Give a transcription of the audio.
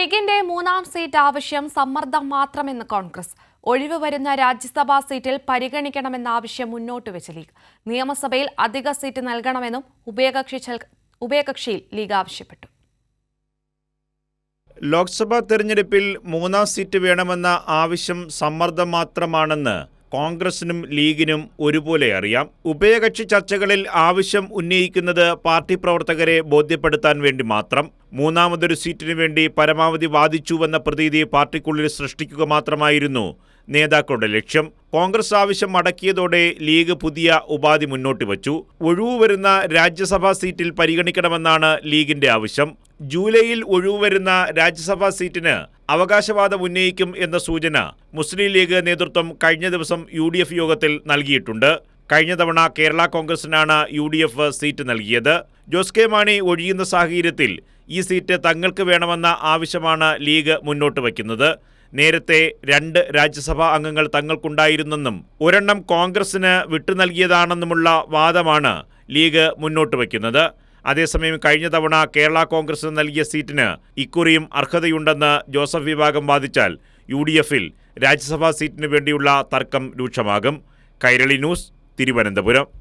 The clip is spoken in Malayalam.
ലീഗിന്റെ മൂന്നാം സീറ്റ് ആവശ്യം സമ്മർദ്ദം മാത്രമെന്ന് കോൺഗ്രസ്. ഒഴിവ് വരുന്ന രാജ്യസഭാ സീറ്റിൽ പരിഗണിക്കണമെന്ന ആവശ്യം മുന്നോട്ട് വെച്ച ലീഗ്. നിയമസഭയിൽ അധിക സീറ്റ് നൽകണമെന്നും ഉഭയകക്ഷി ഉഭയകക്ഷിയിൽ ലീഗ് ആവശ്യപ്പെട്ടു. ലോക്സഭാ തെരഞ്ഞെടുപ്പിൽ മൂന്നാം സീറ്റ് വേണമെന്ന ആവശ്യം സമ്മർദ്ദം മാത്രമാണെന്ന് കോൺഗ്രസിനും ലീഗിനും ഒരുപോലെ അറിയാം. ഉഭയകക്ഷി ചർച്ചകളിൽ ആവശ്യം ഉന്നയിക്കുന്നത് പാർട്ടി പ്രവർത്തകരെ ബോധ്യപ്പെടുത്താൻ വേണ്ടി മാത്രം. മൂന്നാമതൊരു സീറ്റിനു വേണ്ടി പരമാവധി വാദിച്ചുവെന്ന പ്രതീതി പാർട്ടിക്കുള്ളിൽ സൃഷ്ടിക്കുക മാത്രമായിരുന്നു നേതാക്കളുടെ ലക്ഷ്യം. കോൺഗ്രസ് ആവശ്യം മടക്കിയതോടെ ലീഗ് പുതിയ ഉപാധി മുന്നോട്ട് വച്ചു. ഒഴിവു വരുന്ന രാജ്യസഭാ സീറ്റിൽ പരിഗണിക്കണമെന്നാണ് ലീഗിന്റെ ആവശ്യം. ജൂലൈയിൽ ഒഴിവു വരുന്ന രാജ്യസഭാ സീറ്റിന് അവകാശവാദം ഉന്നയിക്കും എന്ന സൂചന മുസ്ലിം ലീഗ് നേതൃത്വം കഴിഞ്ഞ ദിവസം യു യോഗത്തിൽ നൽകിയിട്ടുണ്ട്. കഴിഞ്ഞ തവണ കേരള കോൺഗ്രസിനാണ് യു ഡി എഫ് സീറ്റ് നൽകിയത്. ജോസ് കെ മാണി ഒഴിയുന്ന സാഹചര്യത്തിൽ ഈ സീറ്റ് തങ്ങൾക്ക് വേണമെന്ന ആവശ്യമാണ് ലീഗ് മുന്നോട്ട് വയ്ക്കുന്നത്. നേരത്തെ രണ്ട് രാജ്യസഭാ അംഗങ്ങൾ തങ്ങൾക്കുണ്ടായിരുന്നെന്നും ഒരെണ്ണം കോൺഗ്രസിന് വിട്ടു നൽകിയതാണെന്നുമുള്ള വാദമാണ് ലീഗ് മുന്നോട്ട് വയ്ക്കുന്നത്. അതേസമയം കഴിഞ്ഞ തവണ കേരള കോൺഗ്രസിന് നൽകിയ സീറ്റിന് ഇക്കുറിയും അർഹതയുണ്ടെന്ന് ജോസഫ് വിഭാഗം വാദിച്ചാൽ യു ഡി എഫിൽ രാജ്യസഭാ സീറ്റിന് വേണ്ടിയുള്ള തർക്കം രൂക്ഷമാകും. കൈരളി ന്യൂസ് തിരുവനന്തപുരം.